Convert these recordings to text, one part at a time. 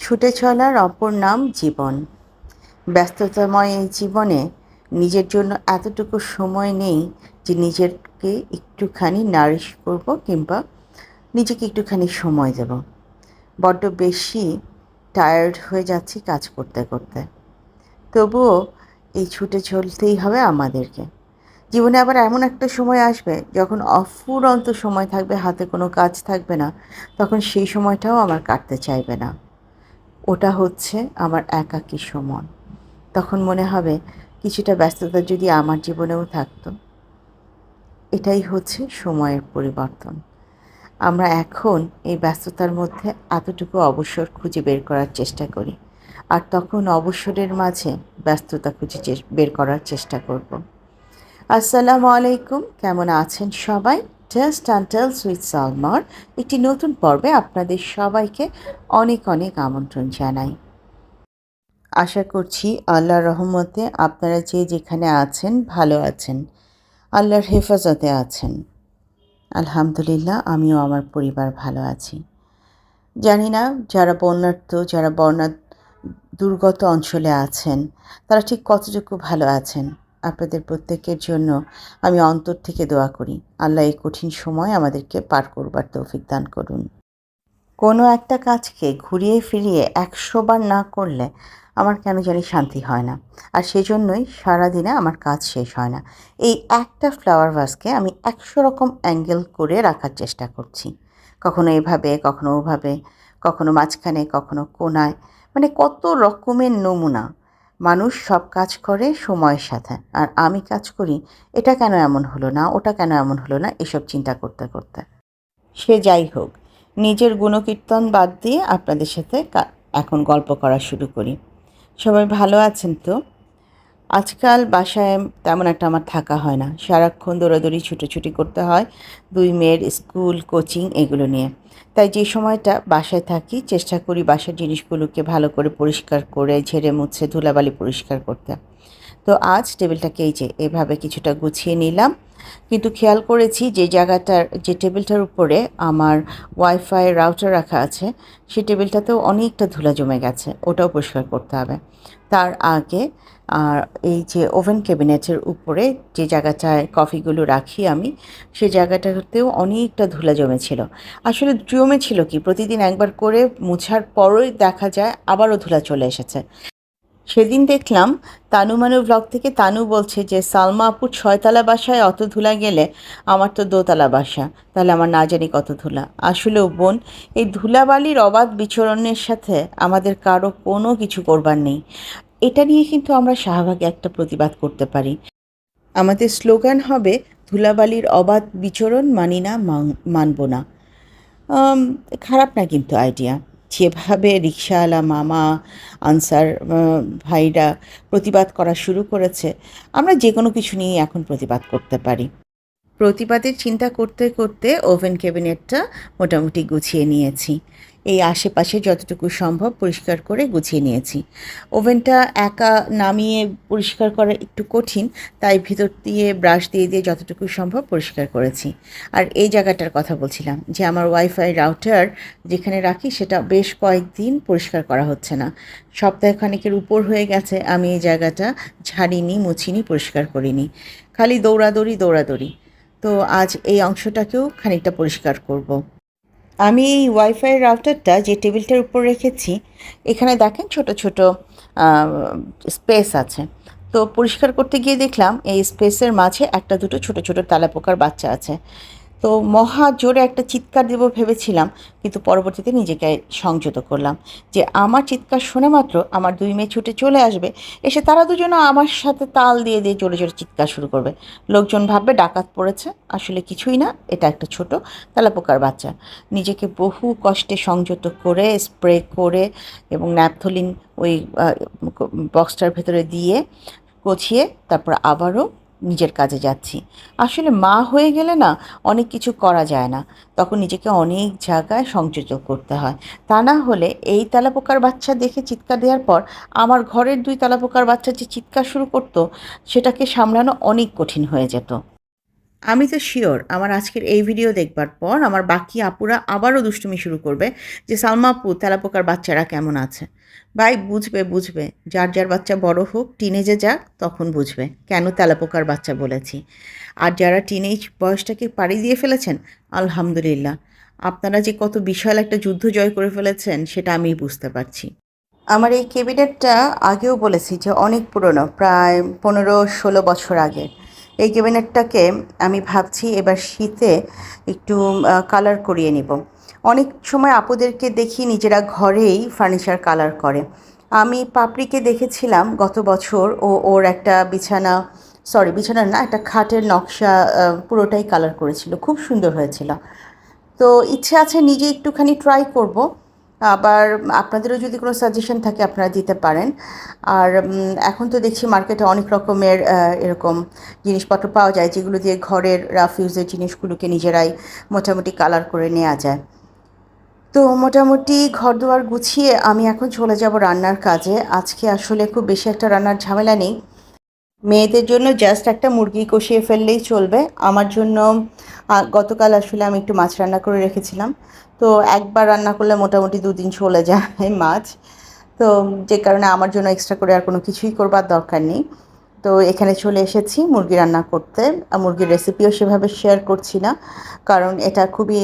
ছুটে চলার অপর নাম জীবন। ব্যস্ততাময় এই জীবনে নিজের জন্য এতটুকু সময় নেই যে নিজেকে একটুখানি নারিশ করব কিংবা নিজেকে একটুখানি সময় দেব। বড্ড বেশি টায়ার্ড হয়ে যাচ্ছি কাজ করতে করতে। তবুও এই ছুটে চলতেই হবে আমাদেরকে। জীবনে আবার এমন একটা সময় আসবে যখন অফুরন্ত সময় থাকবে, হাতে কোনো কাজ থাকবে না, তখন সেই সময়টাও আমার কাটতে চাইবে না। ওটা হচ্ছে আমার একাকী সময় তখন মনে হবে কিছুটা ব্যস্ততা যদি আমার জীবনেও থাকতো। এটাই হচ্ছে সময়ের পরিবর্তন। আমরা এখন এই ব্যস্ততার মধ্যে এতটুকু অবসর খুঁজে বের করার চেষ্টা করি। আর তখন অবসরের মাঝে ব্যস্ততা খুঁজে বের করার চেষ্টা করব। আসসালামু আলাইকুম, কেমন আছেন সবাই? জাস্ট আন্টেলস উইথ সালমার একটি নতুন পর্বে আপনাদের সবাইকে অনেক অনেক আমন্ত্রণ জানাই। আশা করছি আল্লাহর রহমতে আপনারা যে যেখানে আছেন, ভালো আছেন। আল্লাহর হেফাজতে আছেন। আলহামদুলিল্লাহ, আমিও আমার পরিবার ভালো আছি। জানি না যারা বন্যার্থ, যারা বন্যা দুর্গত অঞ্চলে আছেন, তারা ঠিক কতটুকু ভালো আছেন। আপনাদের প্রত্যেকের জন্য আমি অন্তর থেকে দোয়া করি। আল্লাহ এই কঠিন সময় আমাদেরকে পার করবার তৌফিক দান করুন। কোনো একটা কাজকে ঘুরিয়ে ফিরিয়ে একশোবার না করলে আমার কেন জানি শান্তি হয় না। আর সেজন্যই সারাদিনে আমার কাজ শেষ হয় না। এই একটা ফ্লাওয়ার ভাসকে আমি একশো রকম অ্যাঙ্গেল করে রাখার চেষ্টা করছি। কখনো এভাবে, কখনো ওভাবে, কখনো মাঝখানে, কখনো কোনায়। মানে কত রকমের নমুনা। মানুষ সব কাজ করে সময়ের সাথে। আর আমি কাজ করি, এটা কেন এমন হলো না, ওটা কেন এমন হলো না, এসব চিন্তা করতে করতে। সে যাই হোক, নিজের গুণকীর্তন বাদ দিয়ে আপনাদের সাথে এখন গল্প করা শুরু করি। সবাই ভালো আছেন তো? আজকাল বাসায় তেমন একটা আমার থাকা হয় না। সারাক্ষণ দৌড়াদৌড়ি, ছুটোছুটি করতে হয়। দুই মেয়ের স্কুল, কোচিং এগুলো নিয়ে। তাই যে সময়টা বাসায় থাকি, চেষ্টা করি বাসার জিনিসগুলোকে ভালো করে পরিষ্কার করে, ঝেড়ে মুছে, ধুলাবালি পরিষ্কার করতে। তো আজ টেবিলটাকে এই যে, এভাবে কিছুটা গুছিয়ে নিলাম। কিন্তু খেয়াল করেছি যে জায়গাটার, যে টেবিলটার উপরে আমার ওয়াইফাই রাউটার রাখা আছে, সেই টেবিলটাতেও অনেকটা ধুলা জমে গেছে, ওটাও পরিষ্কার করতে হবে। তার আগে, আর এই যে ওভেন ক্যাবিনেটের উপরে যে জায়গাটায় কফিগুলো রাখি আমি, সে জায়গাটাতেও অনেকটা ধুলা জমেছিল। আসলে জমেছিল কি, প্রতিদিন একবার করে মুছার পরই দেখা যায় আবারও ধুলা চলে এসেছে। সেদিন দেখলাম তানু মানু ব্লগ থেকে তানু বলছে যে, সালমা আপুর ছয়তলা বাসায় অত ধুলা গেলে আমার তো দোতলা বাসা। তাহলে আমার না জানি কত ধুলা। আসলেও বোন, এই ধুলাবালির অবাধ বিচরণের সাথে আমাদের কারও কোনো কিছু করবার নেই। এটা নিয়ে কিন্তু আমরা শাহবাগে একটা প্রতিবাদ করতে পারি। আমাদের স্লোগান হবে, ধুলাবালির অবাধ বিচরণ মানি না মানব না। খারাপ না কিন্তু আইডিয়া যেভাবে রিক্সাওয়ালা মামা, আনসার ভাইরা প্রতিবাদ করা শুরু করেছে, আমরা যে কোনো কিছু নিয়েই এখন প্রতিবাদ করতে পারি। প্রতিবাদের চিন্তা করতে করতে ওভেন ক্যাবিনেটটা মোটামুটি গুছিয়ে নিয়েছি। এই আশেপাশে যতটুকু সম্ভব পরিষ্কার করে গুছিয়ে নিয়েছি। ওভেনটা একা নামিয়ে পরিষ্কার করা একটু কঠিন, তাই ভিতর দিয়ে ব্রাশ দিয়ে দিয়ে যতটুকু সম্ভব পরিষ্কার করেছি। আর এই জায়গাটার কথা বলছিলাম যে আমার ওয়াইফাই রাউটার যেখানে রাখি সেটা বেশ কয়েকদিন পরিষ্কার করা হচ্ছে না। সপ্তাহে খানিকের উপর হয়ে গেছে, আমি এই জায়গাটা ঝাড়িনি, মুছিনি, পরিষ্কার করিনি। খালি দৌড়াদৌড়ি দৌড়াদৌড়ি। তো আজ এই অংশটাকেও খানিকটা পরিষ্কার করব। আমি এই ওয়াইফাই রাউটারটা যে টেবিলটার উপর রেখেছি, এখানে দেখেন ছোট ছোট স্পেস আছে। তো পরিষ্কার করতে গিয়ে দেখলাম এই স্পেসের মাঝে একটা দুটো ছোট ছোট তালাপোকার বাচ্চা আছে। তো মহা জোরে একটা চিৎকার দেবো ভেবেছিলাম, কিন্তু পরবর্তীতে নিজেকে সংযত করলাম যে আমার চিৎকার শুনে মাত্র আমার দুই মেয়ে ছুটে চলে আসবে, এসে তারা দুজনে আমার সাথে তাল দিয়ে দিয়ে জোরে জোরে চিৎকার শুরু করবে। লোকজন ভাববে ডাকাত পড়েছে, আসলে কিছুই না, এটা একটা ছোট তালাপোকার বাচ্চা। নিজেকে বহু কষ্টে সংযত করে, স্প্রে করে এবং ন্যাপথলিন ওই বক্সটার ভেতরে দিয়ে গছিয়ে তারপর আবারও নিজের কাজে যাচ্ছি। আসলে মা হয়ে গেলে না অনেক কিছু করা যায় না। তখন নিজেকে অনেক জায়গায় সংযোজ করতে হয়। তা না হলে এই তেলাপোকার বাচ্চা দেখে চিৎকার দেওয়ার পর আমার ঘরের দুই তালাপোকার বাচ্চা যে চিৎকার শুরু করতো, সেটাকে সামলানো অনেক কঠিন হয়ে যেত। আমি তো শিওর আমার আজকের এই ভিডিও দেখবার পর আমার বাকি আপুরা আবারও দুষ্টুমি শুরু করবে যে, সালমা আপু, তেলাপোকার বাচ্চারা কেমন আছে? ভাই, বুঝবে বুঝবে। যার যার বাচ্চা বড় হোক টিনেজে যাক, তখন বুঝবে কেন তেলাপোকার বাচ্চা বলেছি। আর যারা টিনেজ বয়সটাকে পাড়ি দিয়ে ফেলেছেন, আলহামদুলিল্লাহ। আপনারা যে কত বিশাল একটা যুদ্ধ জয় করে ফেলেছেন, সেটা আমি বুঝতে পারছি। আমার এই ক্যাবিনেটটা আগেও বলেছি যে, অনেক পুরনো, প্রায় পনেরো ষোলো বছর আগে এই ক্যাবিনেটটাকে আমি ভাবছি এবার শীতে একটু কালার করিয়ে নিব। অনেক সময় আপুদেরকে দেখি নিজেরা ঘরেই ফার্নিচার কালার করে। আমি পাপড়িকে দেখেছিলাম গত বছর, ও, ওর একটা বিছানা সরি বিছানা না, একটা খাটের নকশা পুরোটাই কালার করেছিল। খুব সুন্দর হয়েছিল। তো ইচ্ছে আছে নিজে একটুখানি ট্রাই করব। আবার আপনাদেরও যদি কোনো সাজেশন থাকে আপনারা দিতে পারেন। আর এখন তো দেখছি মার্কেটে অনেক রকমের এরকম জিনিসপত্র পাওয়া যায়, যেগুলো দিয়ে ঘরের রাফ ইউজের জিনিসগুলোকে নিজেরাই মোটামুটি কালার করে নেওয়া যায়। তো মোটামুটি ঘর দুয়ার গুছিয়ে আমি এখন চলে যাব রান্নার কাজে। আজকে আসলে খুব বেশি একটা রান্নার ঝামেলা নেই। মেয়েদের জন্য জাস্ট একটা মুরগি কষিয়ে ফেললেই চলবে। আমার জন্য গতকাল আসলে আমি একটু মাছ রান্না করে রেখেছিলাম। তো একবার রান্না করলে মোটামুটি দুদিন চলে যায় মাছ। তো যে কারণে আমার জন্য এক্সট্রা করে আর কোনো কিছুই করবার দরকার নেই। তো এখানে চলে এসেছি মুরগি রান্না করতে। মুরগির রেসিপিও সেভাবে শেয়ার করছি না। কারণ এটা খুবই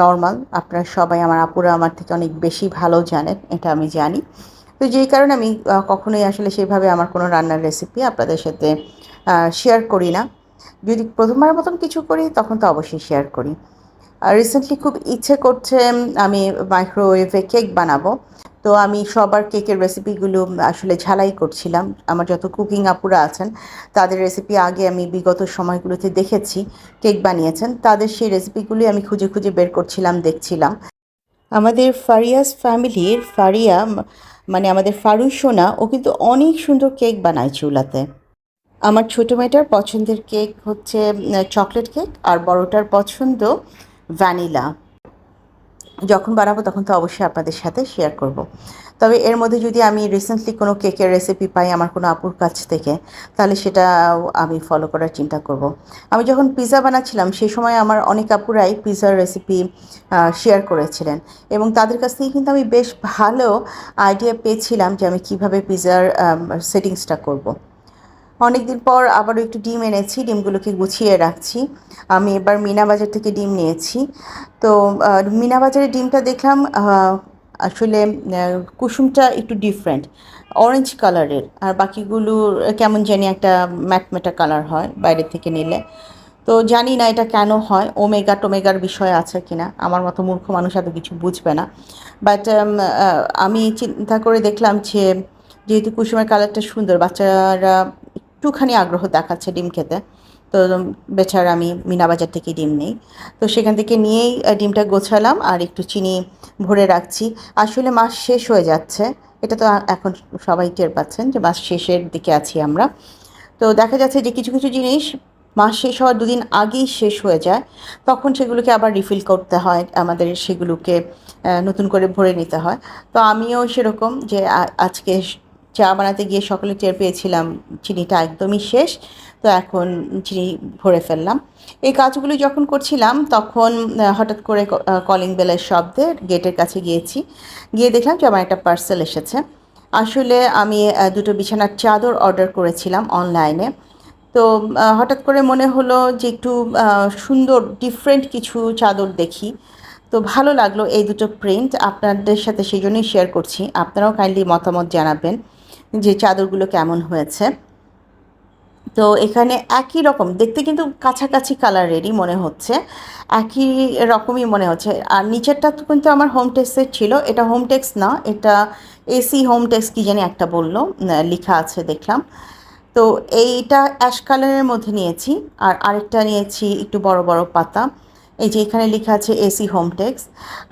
নর্মাল আপনারা সবাই, আমার আপুরা আমার থেকে অনেক বেশি ভালো জানেন, এটা আমি জানি। তো যেই কারণে আমি কখনোই আসলে সেভাবে আমার কোনো রান্নার রেসিপি আপনাদের সাথে শেয়ার করি না। যদি প্রথমবার মতন কিছু করি, তখন তো অবশ্যই শেয়ার করি। রিসেন্টলি খুব ইচ্ছে করছে আমি মাইক্রোওয়েভে কেক বানাবো। তো আমি সবার কেকের রেসিপিগুলো আসলে ঝালাই করছিলাম। আমার যত কুকিং আপুরা আছেন, তাদের রেসিপি আগে আমি বিগত সময়গুলোতে দেখেছি কেক বানিয়েছেন। তাদের সেই রেসিপিগুলি আমি খুঁজে খুঁজে বের করছিলাম, দেখছিলাম। আমাদের ফারিয়াস ফ্যামিলির ফারিয়া মানে আমাদের ফারু সোনা, ও কিন্তু অনেক সুন্দর কেক বানায় চুলাতে। আমার ছোটো মেয়েটার পছন্দের কেক হচ্ছে চকলেট কেক আর বড়টার পছন্দ ভ্যানিলা যখন বানাবো তখন তো অবশ্যই আপনাদের সাথে শেয়ার করব। তবে এর মধ্যে যদি আমি রিসেন্টলি কোনো কেকের রেসিপি পাই আমার কোনো আপুর কাছ থেকে, তাহলে সেটা আমি ফলো করার চিন্তা করব। আমি যখন পিৎজা বানাচ্ছিলাম, সেই সময় আমার অনেক আপুরাই পিৎজার রেসিপি শেয়ার করেছিলেন এবং তাদের কাছ থেকে কিন্তু আমি বেশ ভালো আইডিয়া পেয়েছিলাম যে আমি কীভাবে পিৎজার সেটিংসটা করব। অনেকদিন পর আবারও একটু ডিম এনেছি, ডিমগুলোকে গুছিয়ে রাখছি। আমি এবার মিনা বাজার থেকে ডিম নিয়েছি। তো মিনা বাজারের ডিমটা দেখলাম আসলে কুসুমটা একটু ডিফারেন্ট অরেঞ্জ কালারের আর বাকিগুলো কেমন জানি একটা ম্যাটমেটা কালার হয় বাইরে থেকে নিলে। তো জানি না এটা কেন হয়, ওমেগা টোমেগার বিষয় আছে কিনা, আমার মতো মূর্খ মানুষ এত কিছু বুঝবে না। বাট আমি চিন্তা করে দেখলাম যে, যেহেতু কুসুমের কালারটা সুন্দর, বাচ্চারা একটুখানি আগ্রহ দেখাচ্ছে ডিম খেতে। তো বেচারা আমি মিনা বাজার থেকে ডিম নেই। তো সেখান থেকে নিয়েই ডিমটা গোছালাম আর একটু চিনি ভরে রাখছি। আসলে মাস শেষ হয়ে যাচ্ছে। এটা তো এখন সবাই টের পাচ্ছেন যে মাস শেষের দিকে আছি আমরা। তো দেখা যাচ্ছে যে কিছু কিছু জিনিস মাস শেষ হওয়ার দুদিন আগেই শেষ হয়ে যায়। তখন সেগুলোকে আবার রিফিল করতে হয়। আমাদের সেগুলোকে নতুন করে ভরে নিতে হয়। তো আমিও সেরকম যে আজকে চা বানাতে গিয়ে সকালে টের পেয়েছিলাম চিনিটা একদমই শেষ। তো এখন চিনি ভরে ফেললাম। এই কাজগুলো যখন করছিলাম, তখন হঠাৎ করে কলিং বেলের শব্দে গেটের কাছে গিয়েছি। গিয়ে দেখলাম যে আমার একটা পার্সেল এসেছে। আসলে আমি দুটো বিছানার চাদর অর্ডার করেছিলাম অনলাইনে তো হঠাৎ করে মনে হলো যে একটু সুন্দর ডিফারেন্ট কিছু চাদর দেখি। তো ভালো লাগল এই দুটো প্রিন্ট আপনাদের সাথে সেই জন্যই শেয়ার করছি। আপনারাও কাইন্ডলি মতামত জানাবেন। যে চাদরগুলো কেমন হয়েছে। তো এখানে একই রকম, দেখতে কিন্তু কাছাকাছি কালারেরই মনে হচ্ছে, একই রকমই মনে হচ্ছে। আর নিচেরটা তো কিন্তু আমার হোম টেক্সের ছিল, এটা হোম টেক্স না, এটা এসি হোম টেক্স কী জানি একটা বলল লেখা আছে দেখলাম। তো এইটা অ্যাশ কালারের মধ্যে নিয়েছি, আর আরেকটা নিয়েছি একটু বড় বড় পাতা। এই যে এখানে লেখা আছে এসি হোমটেক্স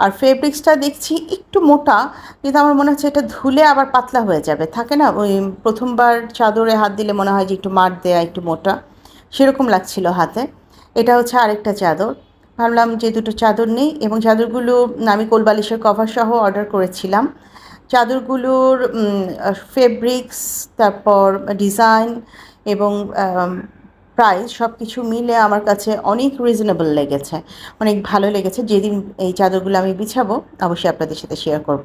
আর ফেব্রিক্সটা দেখছি একটু মোটা, কিন্তু আমার মনে হচ্ছে এটা ধুলে আবার পাতলা হয়ে যাবে। থাকে না? ওই প্রথমবার চাদরে হাত দিলে মনে হয় যে একটু মার দেয়া, একটু মোটা। সেরকম লাগছিল হাতে। এটা হচ্ছে আরেকটা চাদর। ভাবলাম যে দুটো চাদর নেই এবং চাদরগুলো আমি কোলবালিশের কভার সহ অর্ডার করেছিলাম। চাদরগুলোর ফেব্রিক্স তারপর ডিজাইন এবং প্রাইস সব কিছু মিলে আমার কাছে অনেক রিজনেবল লেগেছে অনেক ভালো লেগেছে যেদিন এই চাদরগুলো আমি বিছাবো, অবশ্যই আপনাদের সাথে শেয়ার করব।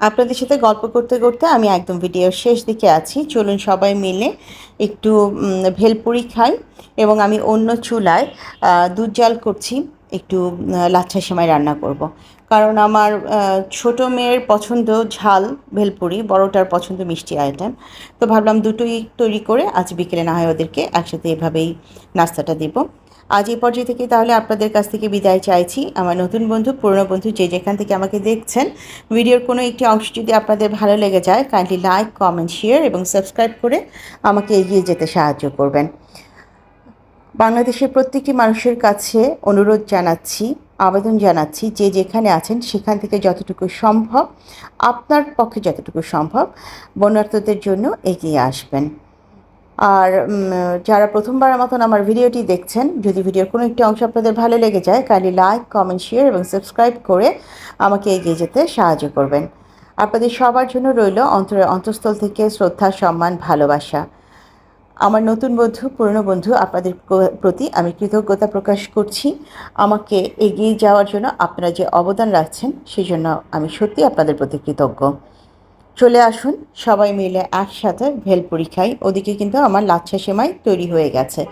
আপনাদের সাথে গল্প করতে করতে আমি একদম ভিডিওর শেষ দিকে আছি চলুন সবাই মিলে একটু ভেলপুরি খাই এবং আমি অন্য চুলায় দুধ জাল করছি একটু লাচ্ছা সেমাই রান্না করব। কারণ আমার ছোট মেয়ের পছন্দ ঝাল, ভেলপুরি, বড়টার পছন্দ মিষ্টি আইটেম। তো ভাবলাম দুটোই তৈরি করে আজ বিকেলে না হয় ওদেরকে একসাথে এভাবেই নাস্তাটা দিব। আজ এই পর্যায়ে থেকে তাহলে আপনাদের কাছ থেকে বিদায় চাইছি। আমার নতুন বন্ধু, পুরনো বন্ধু যে যেখান থেকে আমাকে দেখছেন, ভিডিওর কোনো একটি অংশ যদি আপনাদের ভালো লেগে যায় কাইন্ডলি লাইক কমেন্ট শেয়ার এবং সাবস্ক্রাইব করে আমাকে এগিয়ে যেতে সাহায্য করবেন। বাংলাদেশের প্রত্যেকটি মানুষের কাছে অনুরোধ জানাচ্ছি আবেদন জানাচ্ছি যে যেখানে আছেন সেখান থেকে যতটুকু সম্ভব, আপনার পক্ষে যতটুকু সম্ভব বন্যার্থদের জন্য এগিয়ে আসবেন। আর যারা প্রথমবার মতন আমার ভিডিওটি দেখছেন, যদি ভিডিওর কোনো একটি অংশ আপনাদের ভালো লেগে যায় কাইন্ডলি লাইক কমেন্ট শেয়ার এবং সাবস্ক্রাইব করে আমাকে এগিয়ে যেতে সাহায্য করবেন। আপনাদের সবার জন্য রইল অন্তরের অন্তঃস্থল থেকে শ্রদ্ধা, সম্মান, ভালোবাসা। আমার নতুন বন্ধু, পুরনো বন্ধু আপনাদের প্রতি আমি কৃতজ্ঞতা প্রকাশ করছি। আমাকে এগিয়ে যাওয়ার জন্য আপনারা যে অবদান রাখছেন, সেজন্য আমি সত্যি আপনাদের প্রতি কৃতজ্ঞ। চলে আসুন, সবাই মিলে একসাথে ভেলপুরি খাই ওদিকে কিন্তু আমার লাচ্ছা সেমাই তৈরি হয়ে গেছে।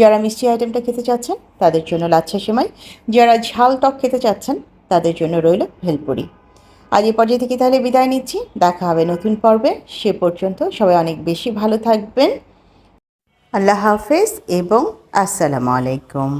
যারা মিষ্টি আইটেমটা খেতে চাচ্ছেন, তাদের জন্য লাচ্ছা সেমাই। যারা ঝাল টক খেতে চাচ্ছেন, তাদের জন্য রইল ভেলপুরি আজ এই পর্যায়ে থেকে তাহলে বিদায় নিচ্ছি। দেখা হবে নতুন পর্বে। সে পর্যন্ত সবাই অনেক বেশি ভালো থাকবেন। আল্লাহ হাফেজ এবং আসসালামু আলাইকুম।